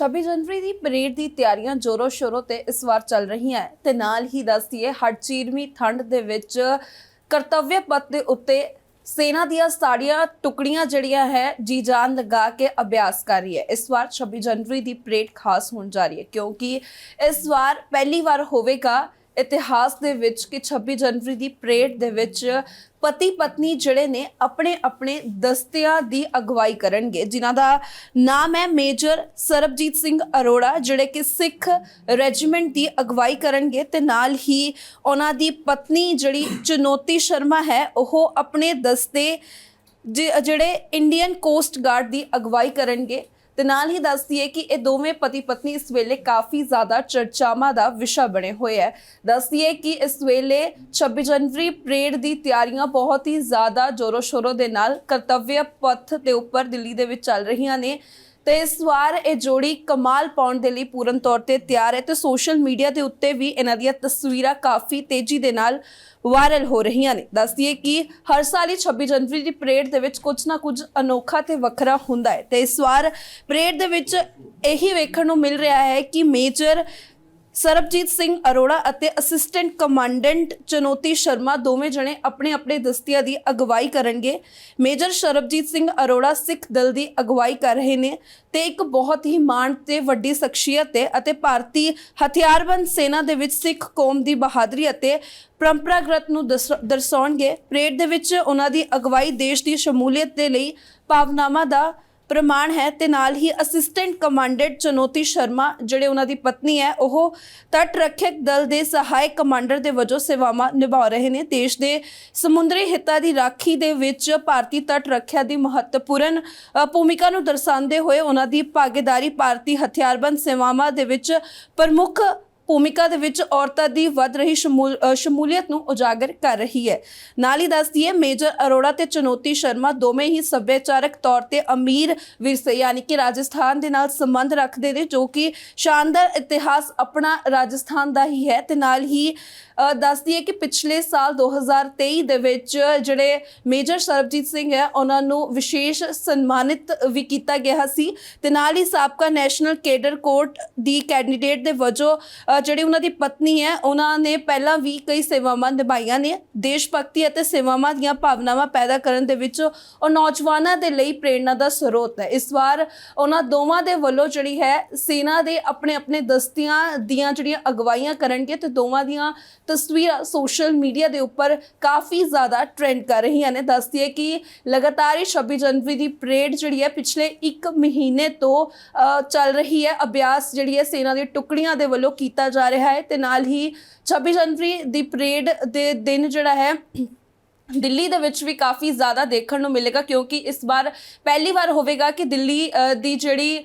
26 ਜਨਵਰੀ ਦੀ parade ਦੀ ਤਿਆਰੀਆਂ Zorro ਸ਼ੋਰੋ ਤੇ ਇਸ ਵਾਰ ਚੱਲ ਰਹੀਆਂ ਹੈ। ਤੇ ਨਾਲ ਹੀ ਦੱਸਦੀਏ ਹੜ ਚੀਰਵੀਂ ਠੰਡ ਦੇ ਵਿੱਚ ਕਰਤੱਵਯ ਪਥ ਦੇ ਉੱਤੇ ਸੈਨਾ ਦੀਆਂ ਸਾਰੀਆਂ ਟੁਕੜੀਆਂ ਜਿਹੜੀਆਂ ਹੈ, ਜੀ ਜਾਨ ਲਗਾ ਕੇ ਅਭਿਆਸ ਕਰ ਰਹੀ ਹੈ। ਇਸ ਵਾਰ 26 ਜਨਵਰੀ ਦੀ ਪਰੇਡ ਖਾਸ ਹੋਣ ਜਾ ਰਹੀ ਹੈ ਕਿਉਂਕਿ ਇਸ ਵਾਰ ਪਹਿਲੀ ਵਾਰ ਹੋਵੇਗਾ ਇਤਿਹਾਸ ਦੇ ਵਿੱਚ ਕਿ 26 ਜਨਵਰੀ ਦੀ ਪਰੇਡ ਦੇ ਵਿੱਚ ਪਤੀ ਪਤਨੀ ਜਿਹੜੇ ਨੇ ਆਪਣੇ ਆਪਣੇ ਦਸਤਿਆਂ ਦੀ ਅਗਵਾਈ ਕਰਨਗੇ। ਜਿਨ੍ਹਾਂ ਦਾ ਨਾਮ ਹੈ ਮੇਜਰ ਸਰਬਜੀਤ ਸਿੰਘ ਅਰੋੜਾ, ਜਿਹੜੇ ਕਿ ਸਿੱਖ ਰੈਜੀਮੈਂਟ ਦੀ ਅਗਵਾਈ ਕਰਨਗੇ ਤੇ ਨਾਲ ਹੀ ਉਹਨਾਂ ਦੀ ਪਤਨੀ ਜਿਹੜੀ ਚੁਨੌਤੀ ਸ਼ਰਮਾ ਹੈ, ਉਹ ਆਪਣੇ ਦਸਤੇ ਜਿਹੜੇ ਇੰਡੀਅਨ ਕੋਸਟ ਗਾਰਡ ਦੀ ਅਗਵਾਈ ਕਰਨਗੇ। ਤੇ ਨਾਲ ਹੀ ਦੱਸ ਦਈਏ ਕਿ ਇਹ ਦੋਵੇਂ ਪਤੀ ਪਤਨੀ ਇਸ ਵੇਲੇ ਕਾਫੀ ਜ਼ਿਆਦਾ ਚਰਚਾਵਾਂ ਦਾ ਵਿਸ਼ਾ ਬਣੇ ਹੋਏ ਹੈ। ਦੱਸ ਦਈਏ ਕਿ ਇਸ ਵੇਲੇ 26 ਜਨਵਰੀ ਪਰੇਡ ਦੀ ਤਿਆਰੀਆਂ ਬਹੁਤ ਹੀ ਜ਼ਿਆਦਾ ਜ਼ੋਰੋ ਸ਼ੋਰੋ ਦੇ ਨਾਲ ਕਰਤੱਵਯ ਪਥ ਦੇ ਉੱਪਰ ਦਿੱਲੀ ਦੇ ਵਿੱਚ ਚੱਲ ਰਹੀਆਂ ਨੇ। ਤੇ ਇਸ ਵਾਰ ਇਹ ਜੋੜੀ ਕਮਾਲ ਪਾਉਣ ਦੇ ਲਈ ਪੂਰਨ ਤੌਰ ਤੇ ਤਿਆਰ ਹੈ ਤੇ ਸੋਸ਼ਲ ਮੀਡੀਆ ਦੇ ਉੱਤੇ ਵੀ ਇਹਨਾਂ ਦੀਆਂ ਤਸਵੀਰਾਂ ਕਾਫੀ ਤੇਜ਼ੀ ਦੇ ਨਾਲ ਵਾਇਰਲ ਹੋ ਰਹੀਆਂ ਨੇ। ਦੱਸਦੀਏ ਕਿ ਹਰ ਸਾਲ ਹੀ 26 ਜਨਵਰੀ ਦੀ ਪਰੇਡ ਦੇ ਵਿੱਚ ਕੁਝ ਨਾ ਕੁਝ ਅਨੋਖਾ ਤੇ ਵੱਖਰਾ ਹੁੰਦਾ ਹੈ ਤੇ ਇਸ ਵਾਰ ਪਰੇਡ ਦੇ ਵਿੱਚ ਇਹੀ ਵੇਖਣ ਨੂੰ ਮਿਲ ਰਿਹਾ ਹੈ ਕਿ ਮੇਜਰ ਸਰਬਜੀਤ ਸਿੰਘ ਅਰੋੜਾ ਅਤੇ ਅਸਿਸਟੈਂਟ ਕਮਾਂਡੈਂਟ ਚਨੋਤੀ ਸ਼ਰਮਾ ਦੋਵੇਂ ਜਣੇ ਆਪਣੇ ਆਪਣੇ ਦਸਤਿਆਂ ਦੀ ਅਗਵਾਈ ਕਰਨਗੇ। ਮੇਜਰ ਸਰਬਜੀਤ ਸਿੰਘ ਅਰੋੜਾ ਸਿੱਖ ਦਲ ਦੀ ਅਗਵਾਈ ਕਰ ਰਹੇ ਨੇ ਤੇ ਇੱਕ ਬਹੁਤ ਹੀ ਮਾਣ ਤੇ ਵੱਡੀ ਸ਼ਖਸੀਅਤ ਹੈ ਅਤੇ ਭਾਰਤੀ ਹਥਿਆਰਬੰਦ ਸੈਨਾ ਦੇ ਵਿੱਚ ਸਿੱਖ ਕੌਮ ਦੀ ਬਹਾਦਰੀ ਅਤੇ ਪਰੰਪਰਾਗਤ ਨੂੰ ਦਰਸ- ਦਰਸਾਉਣਗੇ। ਪਰੇਡ ਦੇ ਵਿੱਚ ਉਹਨਾਂ ਦੀ ਅਗਵਾਈ ਦੇਸ਼ ਦੀ ਸ਼ਮੂਲੀਅਤ ਦੇ ਲਈ ਭਾਵਨਾਵਾਂ ਦਾ ਪ੍ਰਮਾਣ ਹੈ ਤੇ ਨਾਲ ਹੀ ਅਸਿਸਟੈਂਟ ਕਮਾਂਡੈਂਟ ਚਨੋਤੀ ਸ਼ਰਮਾ, ਜਿਹੜੇ ਉਹਨਾਂ ਦੀ ਪਤਨੀ ਹੈ, ਉਹ ਤਟ ਰੱਖਿਅਕ ਦਲ ਦੇ ਸਹਾਇਕ ਕਮਾਂਡਰ ਦੇ ਵਜੋਂ ਸੇਵਾਵਾਂ ਨਿਭਾ ਰਹੇ ਨੇ। ਦੇਸ਼ ਦੇ ਸਮੁੰਦਰੀ ਹਿੱਤਾਂ ਦੀ ਰਾਖੀ ਦੇ ਵਿੱਚ ਭਾਰਤੀ ਤਟ ਰੱਖਿਆ ਦੀ ਮਹੱਤਵਪੂਰਨ ਭੂਮਿਕਾ ਨੂੰ ਦਰਸਾਉਂਦੇ ਹੋਏ ਉਹਨਾਂ ਦੀ ਭਾਗੀਦਾਰੀ, ਭਾਰਤੀ ਹਥਿਆਰਬੰਦ ਸੇਵਾਵਾਂ ਦੇ ਵਿੱਚ ਪ੍ਰਮੁੱਖ ਭੂਮਿਕਾ ਦੇ ਵਿੱਚ ਔਰਤਾਂ ਦੀ ਵੱਧ ਰਹੀ ਸ਼ਮੂਲ- ਸ਼ਮੂਲੀਅਤ ਨੂੰ ਉਜਾਗਰ ਕਰ ਰਹੀ ਹੈ। ਨਾਲ ਹੀ ਦੱਸਦੀ ਹੈ, ਮੇਜਰ ਅਰੋੜਾ ਤੇ ਚਨੋਤੀ ਸ਼ਰਮਾ ਦੋਵੇਂ ਹੀ ਸੱਭਿਆਚਾਰਕ ਤੌਰ ਤੇ ਅਮੀਰ ਵਿਰਸੇ, ਯਾਨੀ ਕਿ ਰਾਜਸਥਾਨ ਦੇ ਨਾਲ ਸੰਬੰਧ ਰੱਖਦੇ ਨੇ, ਜੋ ਕਿ ਸ਼ਾਨਦਾਰ ਇਤਿਹਾਸ ਆਪਣਾ ਰਾਜਸਥਾਨ ਦਾ ਹੀ ਹੈ। ਤੇ ਨਾਲ ਹੀ ਦੱਸਦੀ ਹੈ ਕਿ ਪਿਛਲੇ ਸਾਲ 2023 ਦੇ ਵਿੱਚ ਜਿਹੜੇ ਮੇਜਰ ਸਰਬਜੀਤ ਸਿੰਘ ਹੈ, ਉਹਨਾਂ ਨੂੰ ਵਿਸ਼ੇਸ਼ ਸਨਮਾਨਿਤ ਵੀ ਕੀਤਾ ਗਿਆ ਸੀ। ਤੇ ਨਾਲ ਹੀ ਸਾਬਕਾ ਨੈਸ਼ਨਲ ਕੇਡਰ ਕੋਰਟ ਦੀ ਕੈਂਡੀਡੇਟ ਦੇ ਵਜੋਂ ਜਿਹੜੇ ਉਹਨਾਂ ਦੀ ਪਤਨੀ ਹੈ, ਉਹਨਾਂ ਨੇ ਪਹਿਲਾਂ ਵੀ ਕਈ ਸੇਵਾਵਾਂ ਨਿਭਾਈਆਂ ਨੇ। ਦੇਸ਼ ਭਗਤੀ ਅਤੇ ਸੇਵਾਵਾਂ ਦੀਆਂ ਭਾਵਨਾਵਾਂ ਪੈਦਾ ਕਰਨ ਦੇ ਵਿੱਚ ਉਹ ਨੌਜਵਾਨਾਂ ਦੇ ਲਈ ਪ੍ਰੇਰਣਾ ਦਾ ਸਰੋਤ ਹੈ। ਇਸ ਵਾਰ ਉਹਨਾਂ ਦੋਵਾਂ ਦੇ ਵੱਲੋਂ ਜਿਹੜੀ ਹੈ, ਸੈਨਾ ਦੇ ਆਪਣੇ ਆਪਣੇ ਦਸਤੀਆਂ ਦੀਆਂ ਜਿਹੜੀਆਂ ਅਗਵਾਈਆਂ ਕਰਨਗੇ ਤੇ ਦੋਵਾਂ ਦੀਆਂ ਤਸਵੀਰਾਂ ਸੋਸ਼ਲ ਮੀਡੀਆ ਦੇ ਉੱਪਰ ਕਾਫੀ ਜ਼ਿਆਦਾ ਟ੍ਰੈਂਡ ਕਰ ਰਹੀਆਂ ਨੇ। ਦੱਸਦੀ ਹੈ ਕਿ ਲਗਾਤਾਰ ਹੀ 26 ਜਨਵਰੀ ਦੀ ਪਰੇਡ ਜਿਹੜੀ ਹੈ, ਪਿਛਲੇ 1 ਮਹੀਨੇ ਤੋਂ ਚੱਲ ਰਹੀ ਹੈ। ਅਭਿਆਸ ਜਿਹੜੀ ਹੈ, ਸੈਨਾ ਦੀਆਂ ਟੁਕੜੀਆਂ ਦੇ ਵੱਲੋਂ ਕੀਤਾ ਕੀਤਾ ਜਾ ਰਿਹਾ ਹੈ ਤੇ ਨਾਲ ਹੀ 26 ਜਨਵਰੀ ਦੀ ਪਰੇਡ ਦੇ ਦਿਨ ਜਿਹੜਾ ਹੈ ਦਿੱਲੀ ਦੇ ਵਿੱਚ ਵੀ ਕਾਫੀ ਜ਼ਿਆਦਾ ਦੇਖਣ ਨੂੰ ਮਿਲੇਗਾ ਕਿਉਂਕਿ ਇਸ ਵਾਰ ਪਹਿਲੀ ਵਾਰ ਹੋਵੇਗਾ ਕਿ ਦਿੱਲੀ ਦੀ ਜਿਹੜੀ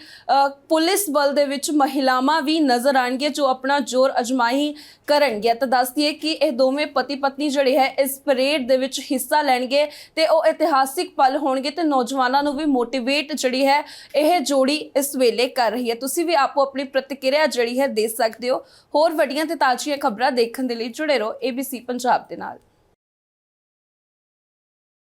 ਪੁਲਿਸ ਬਲ ਦੇ ਵਿੱਚ ਮਹਿਲਾਵਾਂ ਵੀ ਨਜ਼ਰ ਆਣਗੀਆਂ ਜੋ ਆਪਣਾ ਜ਼ੋਰ ਅਜਮਾਈ ਕਰਨਗੀਆਂ। ਤਾਂ ਦੱਸਦੀਏ ਕਿ ਇਹ ਦੋਵੇਂ ਪਤੀ ਪਤਨੀ ਜਿਹੜੇ ਹੈ, ਇਸ ਪਰੇਡ ਦੇ ਵਿੱਚ ਹਿੱਸਾ ਲੈਣਗੇ ਤੇ ਉਹ ਇਤਿਹਾਸਿਕ ਪਲ ਹੋਣਗੇ ਤੇ ਨੌਜਵਾਨਾਂ ਨੂੰ ਵੀ ਮੋਟੀਵੇਟ ਜਿਹੜੀ ਹੈ, ਇਹ ਜੋੜੀ ਇਸ ਵੇਲੇ ਕਰ ਰਹੀ ਹੈ। ਤੁਸੀਂ ਵੀ ਆਪੋ ਆਪਣੀ ਪ੍ਰਤੀਕਿਰਿਆ ਜਿਹੜੀ ਹੈ, ਦੇ ਸਕਦੇ ਹੋ। ਹੋਰ ਵੱਡੀਆਂ ਤੇ ਤਾਜ਼ੀਆਂ ਖਬਰਾਂ ਦੇਖਣ ਦੇ ਲਈ ਜੁੜੇ ਰਹੋ ABC ਪੰਜਾਬ ਦੇ ਨਾਲ।